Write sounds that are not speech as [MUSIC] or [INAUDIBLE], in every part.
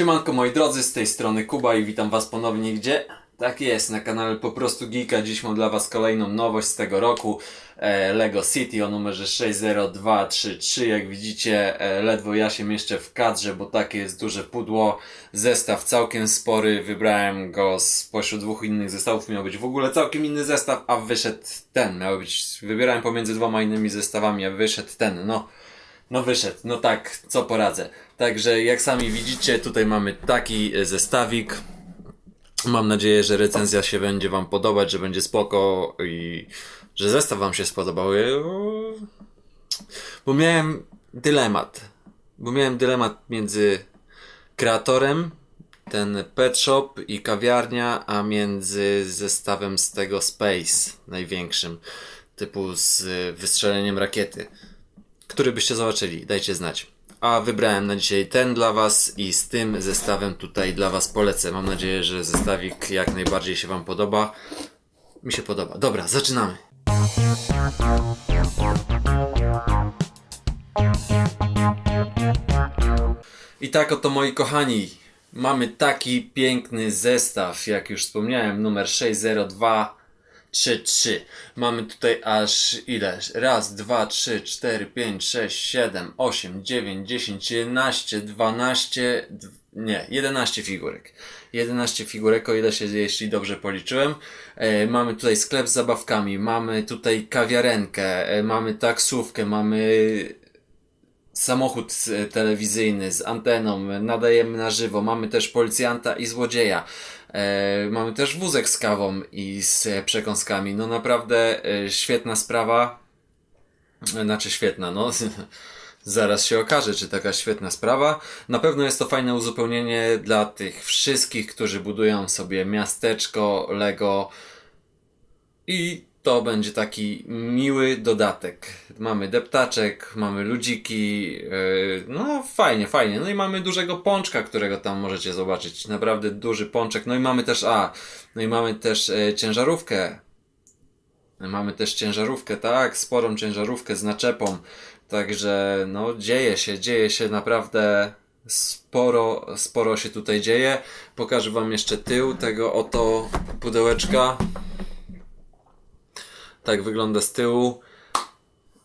Siemanko moi drodzy, z tej strony Kuba i witam was ponownie gdzie? Tak jest, na kanale Po prostu Geeka. Dziś mam dla was kolejną nowość z tego roku. E, Lego City o numerze 60233. Jak widzicie, e, ledwo ja się mieszczę w kadrze, bo takie jest duże pudło. Zestaw całkiem spory. Wybrałem go spośród dwóch innych zestawów. Miał być w ogóle całkiem inny zestaw, a wyszedł ten. Miał być, wybierałem pomiędzy dwoma innymi zestawami, a wyszedł ten. No, no wyszedł, no tak, co poradzę. Także jak sami widzicie, tutaj mamy taki e, zestawik. Mam nadzieję, że recenzja się będzie Wam podobać, że będzie spoko i że zestaw Wam się spodobał. Eee, Bo miałem dylemat. Bo miałem dylemat między kreatorem, ten pet shop i kawiarnia, a między zestawem z tego Space, największym, typu z y, wystrzeleniem rakiety który byście zobaczyli, dajcie znać. A wybrałem na dzisiaj ten dla Was i z tym zestawem tutaj dla Was polecę. Mam nadzieję, że zestawik jak najbardziej się Wam podoba. Mi się podoba. Dobra, zaczynamy. I tak oto moi kochani, mamy taki piękny zestaw, jak już wspomniałem, numer 60233. Mamy tutaj aż ile? Raz, dwa, trzy, cztery, pięć, sześć, siedem, osiem, dziewięć, dziesięć, jedenaście, dwanaście, dw- nie, 11 figurek. 11 figurek, o ile się, jeśli dobrze policzyłem. E, mamy tutaj sklep z zabawkami, mamy tutaj kawiarenkę, e, mamy taksówkę, mamy samochód e, telewizyjny z anteną, nadajemy na żywo, mamy też policjanta i złodzieja. E, mamy też wózek z kawą i z e, przekąskami. No naprawdę e, świetna sprawa. E, Znaczy świetna, no. [LAUGHS] Zaraz się okaże, czy taka świetna sprawa. Na pewno jest to fajne uzupełnienie dla tych wszystkich, którzy budują sobie miasteczko, Lego, i to będzie taki miły dodatek. Mamy deptaczek, mamy ludziki, yy, no fajnie, fajnie. No i mamy dużego pączka, którego tam możecie zobaczyć. Naprawdę duży pączek. No i mamy też, a, no i mamy też e, ciężarówkę. Mamy też ciężarówkę, tak, sporą ciężarówkę z naczepą. Także, no, dzieje się, dzieje się naprawdę sporo, sporo się tutaj dzieje. Pokażę Wam jeszcze tył tego oto pudełeczka. Tak wygląda z tyłu.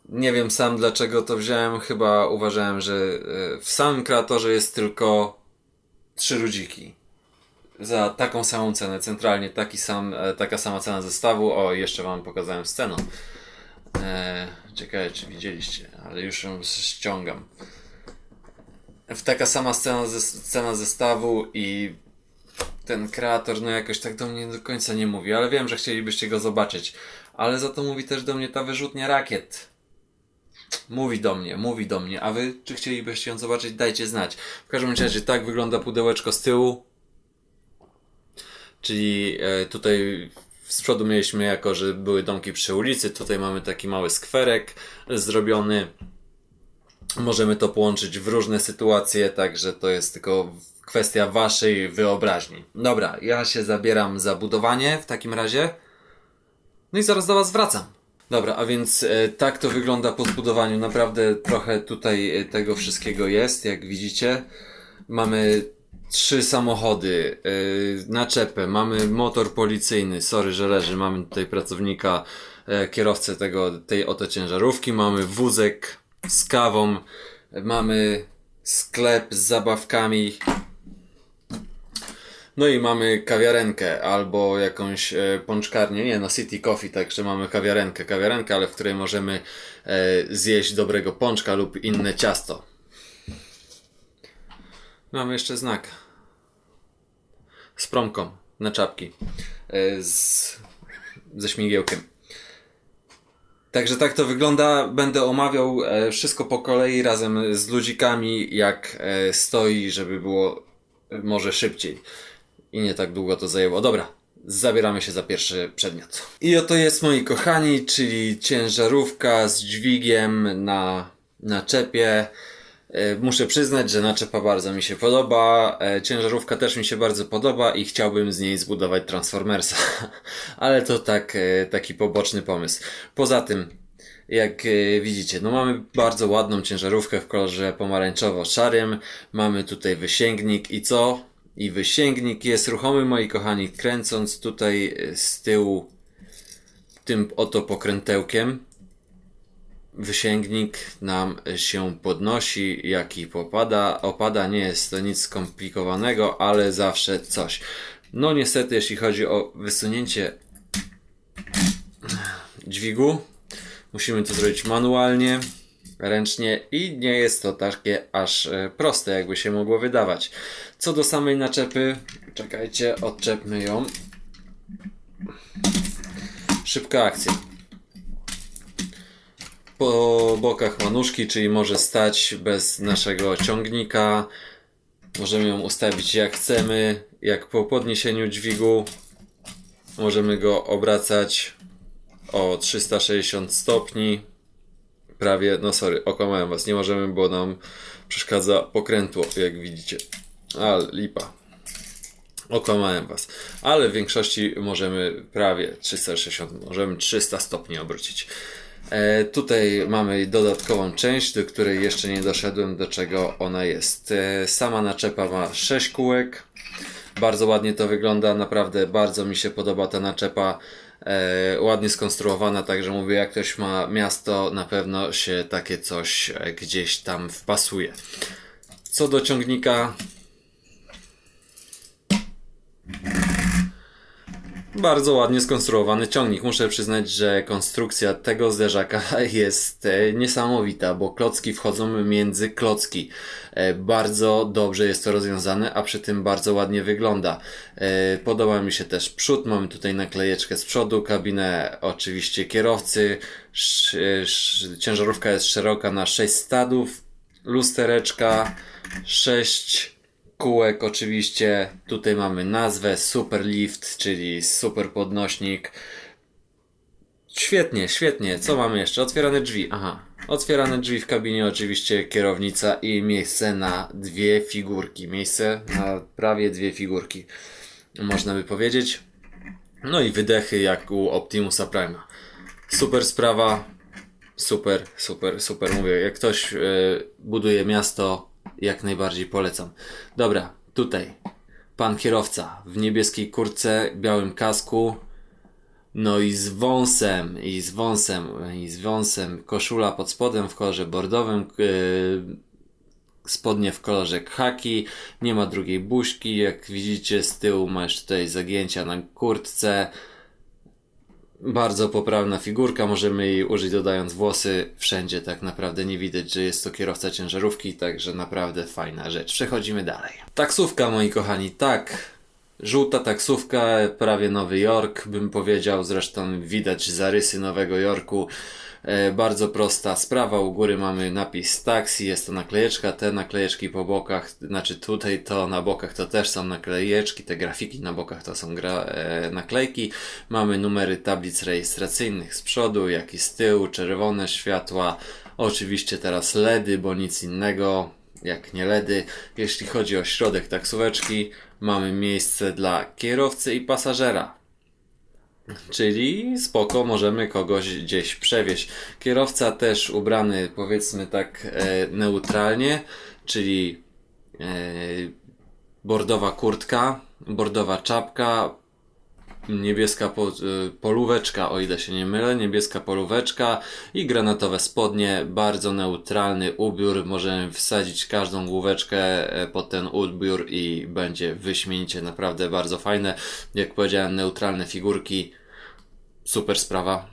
Nie wiem sam dlaczego to wziąłem. Chyba uważałem, że e, w samym kreatorze jest tylko trzy ludziki. Za taką samą cenę, centralnie taki sam, e, taka sama cena zestawu. O, jeszcze Wam pokazałem scenę. Eee, ciekawe, czy widzieliście, ale już ją ściągam. W taka sama scena, ze, cena zestawu i ten kreator no jakoś tak do mnie do końca nie mówi, ale wiem, że chcielibyście go zobaczyć. Ale za to mówi też do mnie ta wyrzutnia rakiet. Mówi do mnie, mówi do mnie, a wy czy chcielibyście ją zobaczyć? Dajcie znać. W każdym razie tak wygląda pudełeczko z tyłu. Czyli e, tutaj z przodu mieliśmy jako, że były domki przy ulicy. Tutaj mamy taki mały skwerek zrobiony. Możemy to połączyć w różne sytuacje, także to jest tylko kwestia waszej wyobraźni. Dobra, ja się zabieram za budowanie w takim razie. No i zaraz do Was wracam. Dobra, a więc e, tak to wygląda po zbudowaniu. Naprawdę trochę tutaj e, tego wszystkiego jest, jak widzicie. Mamy trzy samochody, e, naczepę, mamy motor policyjny, sorry, że leży, mamy tutaj pracownika, e, kierowcę tego, tej oto ciężarówki, mamy wózek z kawą, mamy sklep z zabawkami, no i mamy kawiarenkę albo jakąś e, pączkarnię, nie no City Coffee, także mamy kawiarenkę, kawiarenkę, ale w której możemy e, zjeść dobrego pączka lub inne ciasto. Mamy jeszcze znak z promką na czapki e, z, ze śmigiełkiem. Także tak to wygląda. Będę omawiał wszystko po kolei razem z ludzikami, jak stoi, żeby było może szybciej i nie tak długo to zajęło. Dobra, zabieramy się za pierwszy przedmiot. I oto jest, moi kochani, czyli ciężarówka z dźwigiem na naczepie. E, Muszę przyznać, że naczepa bardzo mi się podoba, e, ciężarówka też mi się bardzo podoba i chciałbym z niej zbudować Transformersa. [LAUGHS] Ale to tak, e, taki poboczny pomysł. Poza tym, Jak widzicie, no mamy bardzo ładną ciężarówkę w kolorze pomarańczowo-szarym. Mamy tutaj wysięgnik i co? I wysięgnik jest ruchomy, moi kochani, kręcąc tutaj e, z tyłu tym oto pokrętełkiem. Wysięgnik nam się podnosi, jak i popada. Opada, nie jest to nic skomplikowanego, ale zawsze coś. No niestety, jeśli chodzi o wysunięcie dźwigu, musimy to zrobić manualnie, ręcznie i nie jest to takie aż e, proste, jakby się mogło wydawać. Co do samej naczepy, czekajcie, odczepmy ją. Szybka akcja. Po bokach ma nóżki, czyli może stać bez naszego ciągnika. Możemy ją ustawić jak chcemy, jak po podniesieniu dźwigu. Możemy go obracać o 360 stopni. Prawie, no sorry, okłamałem was, nie możemy, bo nam przeszkadza pokrętło, jak widzicie. Ale lipa. Okłamałem was. Ale w większości możemy prawie 360, możemy 300 stopni obrócić. E, tutaj mamy dodatkową część, do której jeszcze nie doszedłem, do czego ona jest. E, sama naczepa ma 6 kółek. Bardzo ładnie to wygląda, naprawdę bardzo mi się podoba ta naczepa. E, ładnie skonstruowana, także mówię, jak ktoś ma miasto, na pewno się takie coś gdzieś tam wpasuje. Co do ciągnika, Bardzo ładnie skonstruowany ciągnik. Muszę przyznać, że konstrukcja tego zderzaka [LAUGHS] jest e, niesamowita, bo klocki wchodzą między klocki. E, Bardzo dobrze jest to rozwiązane, a przy tym bardzo ładnie wygląda. E, Podoba mi się też przód. Mamy tutaj naklejeczkę z przodu, kabinę oczywiście kierowcy. Ciężarówka jest szeroka na 6 stadów. Lustereczka 6 kółek oczywiście. Tutaj mamy nazwę Superlift, czyli super podnośnik. Świetnie, świetnie. Co mamy jeszcze? Otwierane drzwi. Aha. Otwierane drzwi w kabinie, oczywiście kierownica i miejsce na dwie figurki. Miejsce na prawie dwie figurki. Można by powiedzieć. No i wydechy jak u Optimusa Prime'a. Super sprawa. Super, super, super. Mówię, jak ktoś e, buduje miasto, jak najbardziej polecam. Dobra, tutaj. Pan kierowca w niebieskiej kurtce, białym kasku, no i z wąsem, i z wąsem, i z wąsem, koszula pod spodem w kolorze bordowym, yy, spodnie w kolorze khaki, nie ma drugiej buźki, jak widzicie z tyłu masz tutaj zagięcia na kurtce, bardzo poprawna figurka, możemy jej użyć dodając włosy wszędzie, tak naprawdę nie widać, że jest to kierowca ciężarówki, także naprawdę fajna rzecz. Przechodzimy dalej. Taksówka, moi kochani, tak. Żółta taksówka, prawie Nowy Jork, bym powiedział, zresztą widać zarysy Nowego Jorku. E, bardzo prosta sprawa, u góry mamy napis taxi, jest to naklejeczka, te naklejeczki po bokach, znaczy tutaj to na bokach to też są naklejeczki, te grafiki na bokach to są gra, e, naklejki. Mamy numery tablic rejestracyjnych z przodu, jak i z tyłu, czerwone światła, oczywiście teraz LEDy, bo nic innego jak nie LEDy. Jeśli chodzi o środek taksóweczki, mamy miejsce dla kierowcy i pasażera. Czyli spoko, możemy kogoś gdzieś przewieźć. Kierowca też ubrany, powiedzmy tak, e, neutralnie, czyli e, bordowa kurtka, bordowa czapka, niebieska po, y, polóweczka, o ile się nie mylę, niebieska polóweczka i granatowe spodnie, bardzo neutralny ubiór, możemy wsadzić każdą główeczkę e, pod ten ubiór i będzie wyśmienicie, naprawdę bardzo fajne. Jak powiedziałem, neutralne figurki, super sprawa.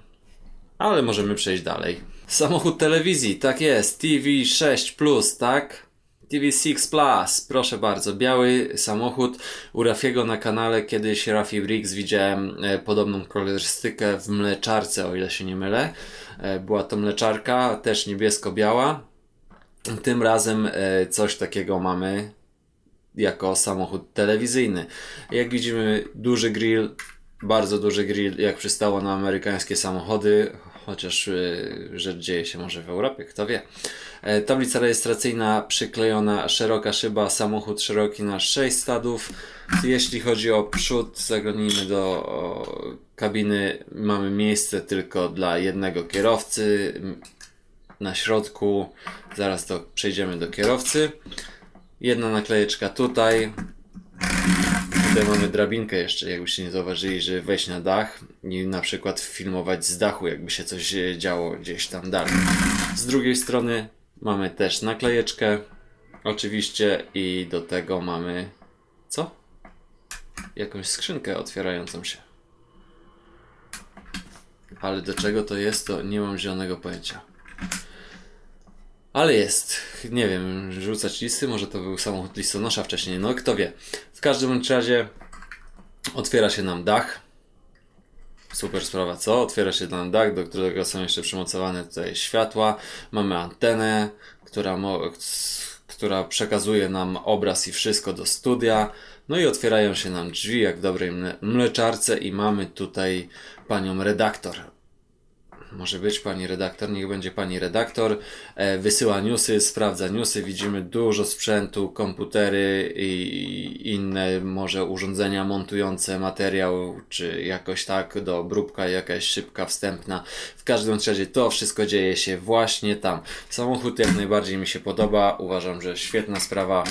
Ale możemy przejść dalej. Samochód telewizji, tak jest, TV6 Plus, tak? TV6 Plus, proszę bardzo, biały samochód u Rafiego na kanale, kiedyś Rafi Briggs widziałem e, podobną kolorystykę w mleczarce, o ile się nie mylę. E, była to mleczarka, też niebiesko-biała. Tym razem e, coś takiego mamy jako samochód telewizyjny. Jak widzimy, duży grill, bardzo duży grill, jak przystało na amerykańskie samochody, chociaż rzecz dzieje się może w Europie, kto wie. E, tablica rejestracyjna przyklejona, szeroka szyba, samochód szeroki na 6 stadów. Jeśli chodzi o przód, zaglądnijmy do kabiny. Mamy miejsce tylko dla jednego kierowcy. Na środku, zaraz to przejdziemy do kierowcy. Jedna naklejeczka tutaj. Tutaj mamy drabinkę jeszcze, jakbyście nie zauważyli, że wejść na dach i na przykład filmować z dachu, jakby się coś e, działo gdzieś tam dalej. Z drugiej strony mamy też naklejeczkę, oczywiście, i do tego mamy co? Jakąś skrzynkę otwierającą się. Ale do czego to jest, to nie mam zielonego pojęcia. Ale jest. Nie wiem, rzucać listy, może to był samochód listonosza wcześniej, no kto wie. W każdym razie otwiera się nam dach. Super sprawa, co? Otwiera się nam dach, do którego są jeszcze przymocowane tutaj światła. Mamy antenę, która, która przekazuje nam obraz i wszystko do studia. No i otwierają się nam drzwi, jak w dobrej mle- mleczarce, i mamy tutaj panią redaktor może być pani redaktor, niech będzie pani redaktor, e, wysyła newsy, sprawdza newsy, widzimy dużo sprzętu, komputery i inne może urządzenia montujące materiał, czy jakoś tak do obróbka, jakaś szybka wstępna. W każdym razie to wszystko dzieje się właśnie tam. Samochód jak najbardziej mi się podoba, uważam, że świetna sprawa.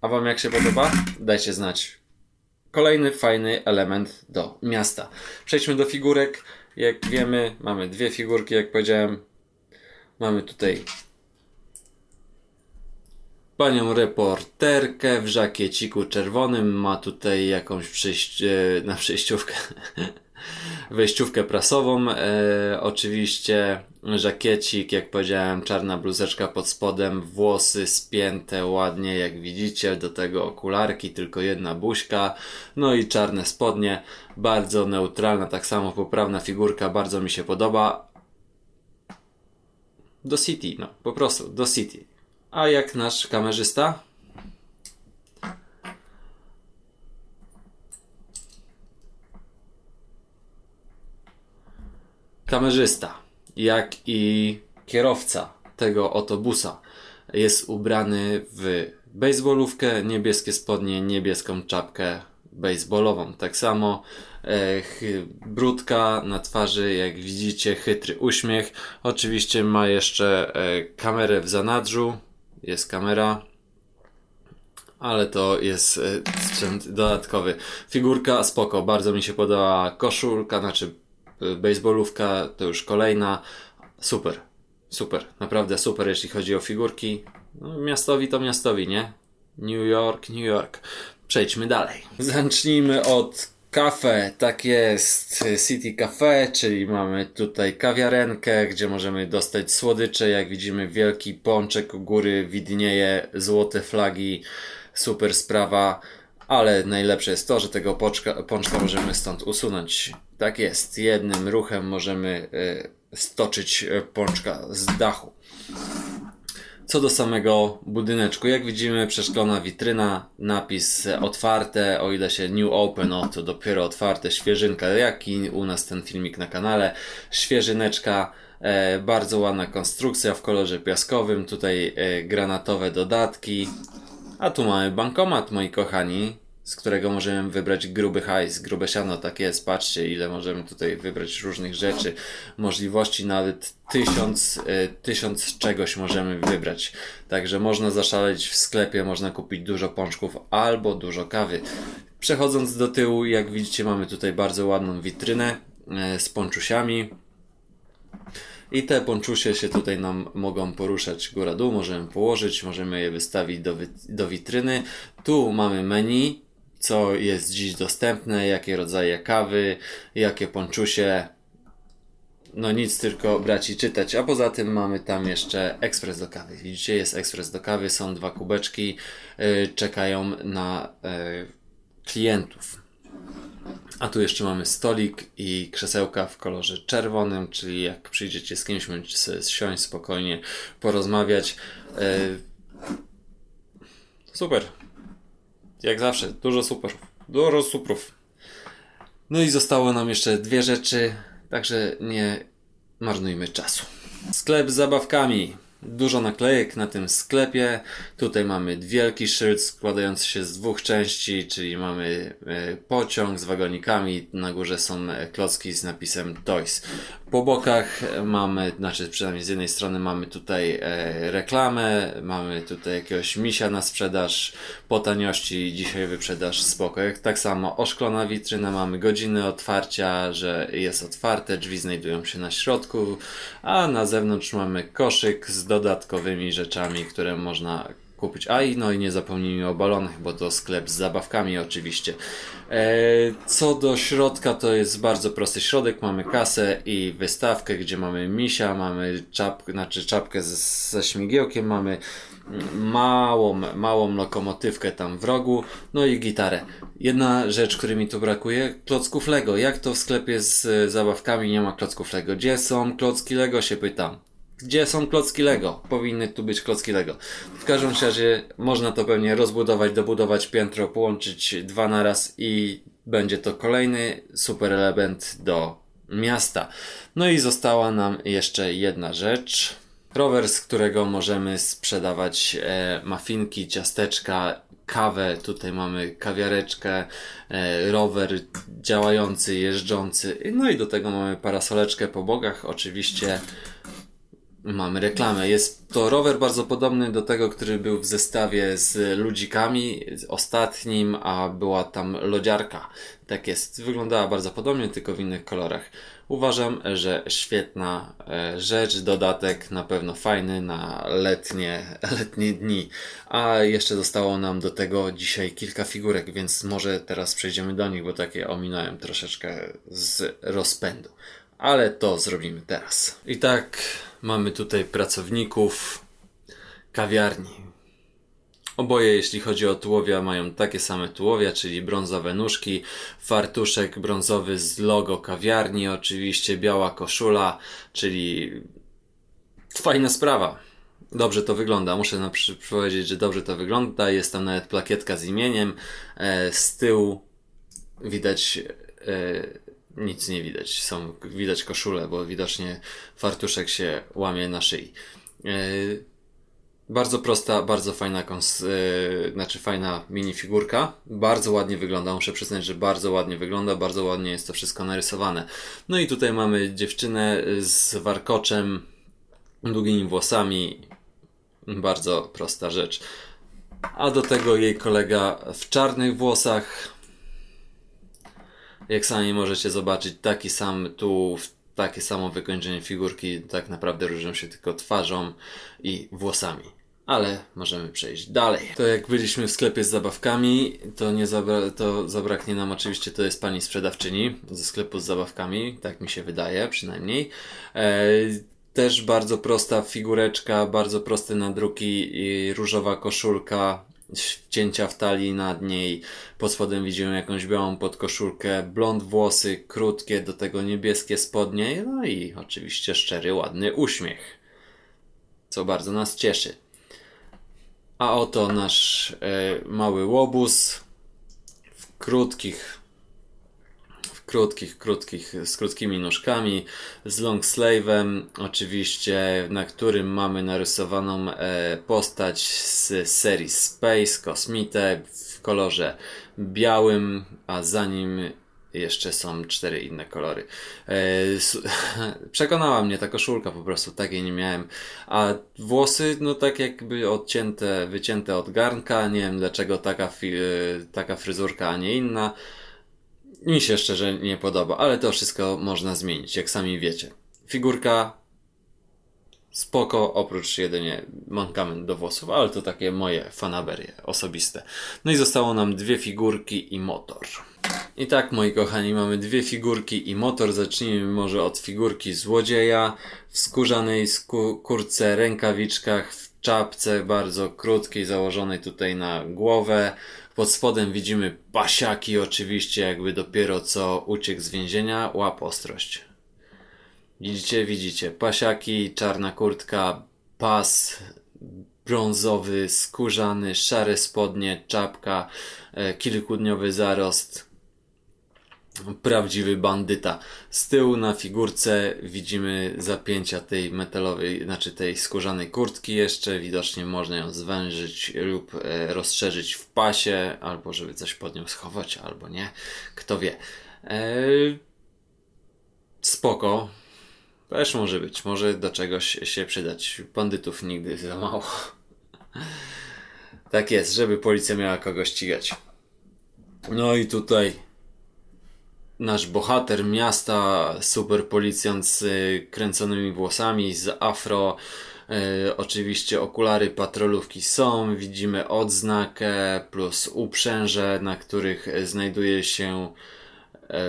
A Wam jak się podoba? Dajcie znać. Kolejny fajny element do miasta. Przejdźmy do figurek. Jak wiemy, mamy dwie figurki, jak powiedziałem. Mamy tutaj panią reporterkę w żakieciku czerwonym. Ma tutaj jakąś przyjść, na przejściówkę. [LAUGHS] wejściówkę prasową. E, oczywiście żakiecik, jak powiedziałem, czarna bluzeczka pod spodem, włosy spięte ładnie, jak widzicie, do tego okularki, tylko jedna buźka, no i czarne spodnie, bardzo neutralna, tak samo poprawna figurka, bardzo mi się podoba. Do City, no, po prostu, do City. A jak nasz kamerzysta? Kamerzysta, jak i kierowca tego autobusa jest ubrany w baseballówkę, niebieskie spodnie, niebieską czapkę baseballową. Tak samo e, brudka na twarzy, jak widzicie, chytry uśmiech. Oczywiście ma jeszcze e, kamerę w zanadrzu. Jest kamera, ale to jest e, sprzęt dodatkowy. Figurka spoko, bardzo mi się podoba koszulka, znaczy baseballówka, to już kolejna. Super, super, naprawdę super, jeśli chodzi o figurki. No, miastowi to miastowi, nie? New York, New York. Przejdźmy dalej. Zacznijmy od kafe, tak jest, City Cafe, czyli mamy tutaj kawiarenkę, gdzie możemy dostać słodycze, jak widzimy wielki pączek u góry, widnieje złote flagi, super sprawa, ale najlepsze jest to, że tego pączka, pączka możemy stąd usunąć. Tak jest, jednym ruchem możemy y, stoczyć y, pączka z dachu. Co do samego budyneczku, jak widzimy przeszklona witryna, napis e, otwarte, o ile się new open, o to dopiero otwarte, świeżynka, jaki u nas ten filmik na kanale, świeżyneczka, e, bardzo ładna konstrukcja w kolorze piaskowym, tutaj e, granatowe dodatki, a tu mamy bankomat, moi kochani, z którego możemy wybrać gruby hajs, grube siano, tak jest, patrzcie ile możemy tutaj wybrać różnych rzeczy, możliwości nawet tysiąc, y, tysiąc czegoś możemy wybrać. Także można zaszaleć w sklepie, można kupić dużo pączków albo dużo kawy. Przechodząc do tyłu, jak widzicie mamy tutaj bardzo ładną witrynę y, z ponczusiami. I te ponczusie się tutaj nam mogą poruszać góra-dół, możemy położyć, możemy je wystawić do, wi- do witryny. Tu mamy menu, co jest dziś dostępne, jakie rodzaje kawy, jakie ponczusie. No nic, tylko brać i czytać. A poza tym mamy tam jeszcze ekspres do kawy. Widzicie, jest ekspres do kawy, są dwa kubeczki, yy, czekają na yy, klientów. A tu jeszcze mamy stolik i krzesełka w kolorze czerwonym, czyli jak przyjdziecie z kimś, możecie sobie siąść spokojnie, porozmawiać. Yy, super. Jak zawsze, dużo superów. Dużo superów. No i zostało nam jeszcze dwie rzeczy, także nie marnujmy czasu. Sklep z zabawkami. Dużo naklejek na tym sklepie. Tutaj mamy wielki szyld składający się z dwóch części, czyli mamy e, pociąg z wagonikami. Na górze są e, klocki z napisem Toys. Po bokach mamy, znaczy przynajmniej z jednej strony mamy tutaj e, reklamę, mamy tutaj jakiegoś misia na sprzedaż po taniości, dzisiaj wyprzedaż spoko. Tak samo oszklona witryna, mamy godziny otwarcia, że jest otwarte, drzwi znajdują się na środku, a na zewnątrz mamy koszyk z dodatkowymi rzeczami, które można kupić. A i no i nie zapomnijmy o balonach, bo to sklep z zabawkami oczywiście. E, co do środka, to jest bardzo prosty środek. Mamy kasę i wystawkę, gdzie mamy misia, mamy czapkę, znaczy czapkę z, ze śmigiełkiem, mamy małą, małą lokomotywkę tam w rogu, no i gitarę. Jedna rzecz, której mi tu brakuje, klocków Lego. Jak to w sklepie z e, zabawkami nie ma klocków Lego? Gdzie są klocki Lego się pytam. Gdzie są klocki Lego? Powinny tu być klocki Lego. W każdym razie można to pewnie rozbudować, dobudować piętro, połączyć dwa naraz i będzie to kolejny super element do miasta. No i została nam jeszcze jedna rzecz. Rower, z którego możemy sprzedawać e, mafinki, ciasteczka, kawę. Tutaj mamy kawiareczkę, e, rower działający, jeżdżący. No i do tego mamy parasoleczkę po bogach. Oczywiście Mamy reklamę. Jest to rower bardzo podobny do tego, który był w zestawie z ludzikami, z ostatnim, a była tam lodziarka. Tak jest. Wyglądała bardzo podobnie, tylko w innych kolorach. Uważam, że świetna e, rzecz, dodatek na pewno fajny na letnie, [LAUGHS] letnie dni. A jeszcze zostało nam do tego dzisiaj kilka figurek, więc może teraz przejdziemy do nich, bo takie ominąłem troszeczkę z rozpędu. Ale to zrobimy teraz. I tak Mamy tutaj pracowników kawiarni. Oboje, jeśli chodzi o tułowia, mają takie same tułowia, czyli brązowe nóżki, fartuszek brązowy z logo kawiarni, oczywiście biała koszula, czyli fajna sprawa. Dobrze to wygląda, muszę powiedzieć, że dobrze to wygląda. Jest tam nawet plakietka z imieniem. E, z tyłu widać e, nic nie widać. Są, widać koszulę, bo widocznie fartuszek się łamie na szyi. Yy, bardzo prosta, bardzo fajna, kons- yy, znaczy fajna minifigurka. Bardzo ładnie wygląda. Muszę przyznać, że bardzo ładnie wygląda, bardzo ładnie jest to wszystko narysowane. No i tutaj mamy dziewczynę z warkoczem, długimi włosami. Bardzo prosta rzecz. A do tego jej kolega w czarnych włosach, jak sami możecie zobaczyć, taki sam tu, takie samo wykończenie figurki, tak naprawdę różnią się tylko twarzą i włosami. Ale możemy przejść dalej. To jak byliśmy w sklepie z zabawkami, to nie zabra to zabraknie nam oczywiście, to jest pani sprzedawczyni ze sklepu z zabawkami, tak mi się wydaje przynajmniej. E też bardzo prosta figureczka, bardzo proste nadruki, różowa koszulka, cięcia w talii nad niej. Pod spodem widzimy jakąś białą podkoszulkę, blond włosy, krótkie, do tego niebieskie spodnie, no i oczywiście szczery, ładny uśmiech. Co bardzo nas cieszy. A oto nasz e, mały łobuz w krótkich krótkich, krótkich, z krótkimi nóżkami, z long sleeve'em, oczywiście, na którym mamy narysowaną e, postać z serii Space, kosmitę w kolorze białym, a za nim jeszcze są cztery inne kolory. E, [LAUGHS] przekonała mnie ta koszulka po prostu, takiej nie miałem. A włosy, no tak jakby odcięte, wycięte od garnka. Nie wiem dlaczego taka, e, taka fryzurka, a nie inna mi się szczerze nie podoba, ale to wszystko można zmienić, jak sami wiecie. Figurka spoko, oprócz jedynie mankament do włosów, ale to takie moje fanaberie osobiste. No i zostało nam dwie figurki i motor. I tak, moi kochani, mamy dwie figurki i motor. Zacznijmy może od figurki złodzieja w skórzanej kurce, rękawiczkach, w czapce bardzo krótkiej, założonej tutaj na głowę. Pod spodem widzimy pasiaki, oczywiście, jakby dopiero co uciekł z więzienia. Łap ostrość. Widzicie, widzicie. Pasiaki, czarna kurtka, pas brązowy, skórzany, szare spodnie, czapka, e, kilkudniowy zarost. Prawdziwy bandyta. Z tyłu na figurce widzimy zapięcia tej metalowej, znaczy tej skórzanej kurtki jeszcze. Widocznie można ją zwężyć lub e, rozszerzyć w pasie, albo żeby coś pod nią schować, albo nie. Kto wie. E, spoko. Też może być. Może do czegoś się przydać. Bandytów nigdy za mało. Tak jest, żeby policja miała kogo ścigać. No i tutaj nasz bohater miasta, super policjant z y, kręconymi włosami, z afro. Y, oczywiście okulary patrolówki są, widzimy odznakę plus uprzęże, na których znajduje się e,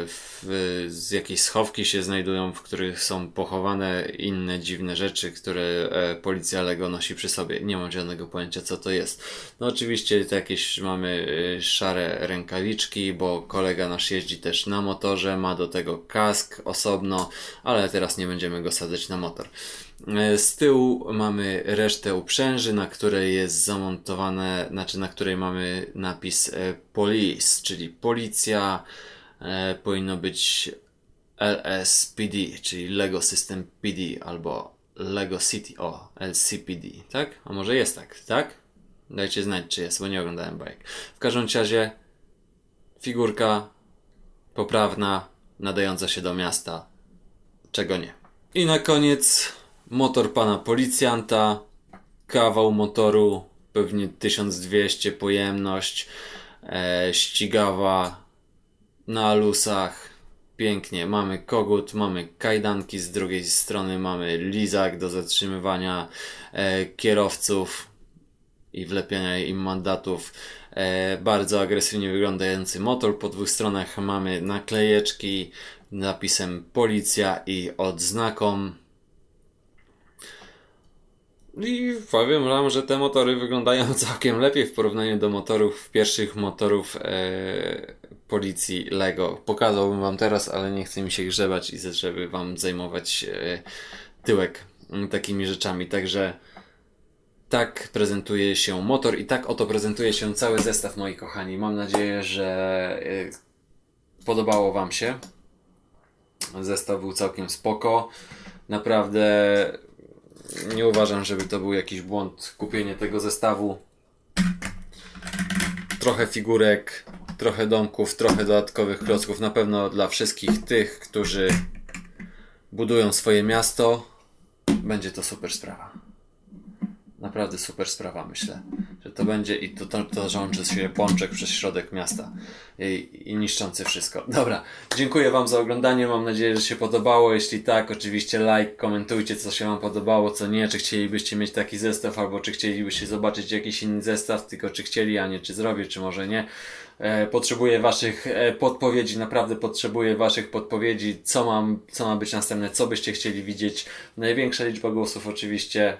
w, z jakiejś schowki się znajdują, w których są pochowane inne dziwne rzeczy, które e, policja Lego nosi przy sobie. Nie mam żadnego pojęcia, co to jest. No oczywiście to jakieś mamy e, szare rękawiczki, bo kolega nasz jeździ też na motorze, ma do tego kask osobno, ale teraz nie będziemy go sadzać na motor. E, Z tyłu mamy resztę uprzęży, na której jest zamontowane, znaczy na której mamy napis e, Police, czyli policja, e, powinno być LSPD, czyli Lego System PD albo Lego City, o, LCPD, tak? A może jest tak, tak? Dajcie znać, czy jest, bo nie oglądałem bajek. W każdym razie figurka poprawna, nadająca się do miasta, czego nie. I na koniec motor pana policjanta, kawał motoru, pewnie 1200 pojemność, e, ścigawa na lusach, pięknie. Mamy kogut, mamy kajdanki, z drugiej strony mamy lizak do zatrzymywania e, kierowców i wlepiania im mandatów. E, bardzo agresywnie wyglądający motor. Po dwóch stronach mamy naklejeczki napisem policja i odznaką. I powiem wam, że te motory wyglądają [LAUGHS] całkiem lepiej w porównaniu do motorów, pierwszych motorów e, policji Lego. Pokazałbym wam teraz, ale nie chce mi się grzebać i żeby wam zajmować e, tyłek m, takimi rzeczami. Także tak prezentuje się motor i tak oto prezentuje się cały zestaw, moi kochani. Mam nadzieję, że e, podobało wam się. Zestaw był całkiem spoko. Naprawdę nie uważam, żeby to był jakiś błąd kupienie tego zestawu. Trochę figurek, trochę domków, trochę dodatkowych klocków. Na pewno dla wszystkich tych, którzy budują swoje miasto, będzie to super sprawa. Naprawdę super sprawa, myślę. Że to będzie i to, to, to rzączy się pączek przez środek miasta i, i niszczący wszystko. Dobra, dziękuję Wam za oglądanie. Mam nadzieję, że się podobało. Jeśli tak, oczywiście like, komentujcie, co się Wam podobało, co nie. Czy chcielibyście mieć taki zestaw, albo czy chcielibyście zobaczyć jakiś inny zestaw, tylko czy chcieli, a nie czy zrobię, czy może nie. E, Potrzebuję Waszych e, podpowiedzi, naprawdę potrzebuję Waszych podpowiedzi, co mam, co ma być następne, co byście chcieli widzieć. Największa liczba głosów oczywiście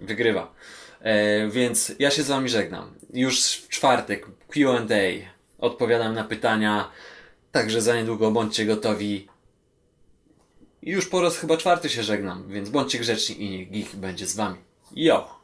wygrywa. E, więc ja się z Wami żegnam. Już w czwartek QA. Odpowiadam na pytania. Także za niedługo bądźcie gotowi. Już po raz chyba czwarty się żegnam, więc bądźcie grzeczni i niech geek będzie z Wami. Yo!